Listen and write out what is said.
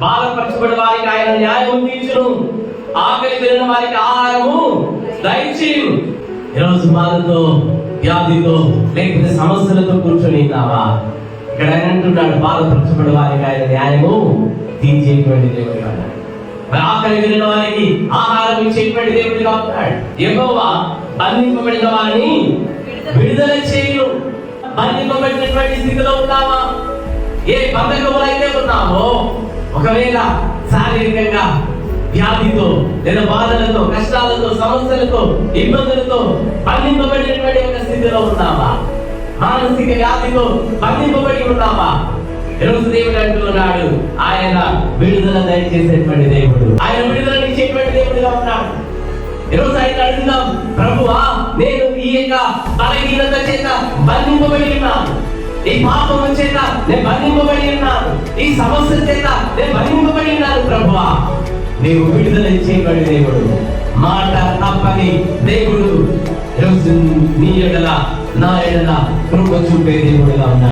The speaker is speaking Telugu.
బాధపరచబడి వారికి ఆయన న్యాయం తీర్చును. ఆకలి తిరిగిన వారికి ఆహారము దయచేయు ఈరోజు బాధతో వ్యాధితో లేకపోతే సమస్యలతో కూర్చొని ఉన్నావా ఇక్కడ ఆయన అంటున్నాడు బాధపరచబడి వారికి ఆయన న్యాయము తీర్చేటువంటి దేవుడు మరి ఆకలి తిరిగిన వారికి ఆహారం ఇచ్చేటువంటి దేవుడిగా ఉన్నాడు యెహోవా బంధింపబడిన వారిని విడుదల చేయను. బంధింపబడినటువంటి స్థితిలో ఉన్నావా? ఏ బంధకములైతే ఉన్నావో ఒకవేళ శారీరకంగా వ్యాధితో లేదా బాధలతో కష్టాలతో సమస్యలతో ఇబ్బందులతో బంధింపబడినటువంటి ఒక స్థితిలో ఉన్నావా? మానసిక వ్యాధితో బంధింపబడి ఉన్నావా? ఈరోజు దేవుడు అంటున్నాడు ఆయన విడుదల దయచేసేటువంటి దేవుడు. ఆయన విడుదల ఇచ్చేటువంటి దేవుడుగా ఉన్నాడు. ఈరోజు ఆయన అడుగుదాం ప్రభువా నేను ఈ యొక్క బలహీనత చేత బంధింపబడి ఉన్నాను. ఈ పాపము చేత నేను బంధింపబడి ఉన్నాను. నీవు విడుదల ఇచ్చేటువంటి దేవుడు. మాట తప్పని దేవుడు. నీ ఎడల నా ఎడల కృప చూపే దేవుడుగా ఉన్నాడు.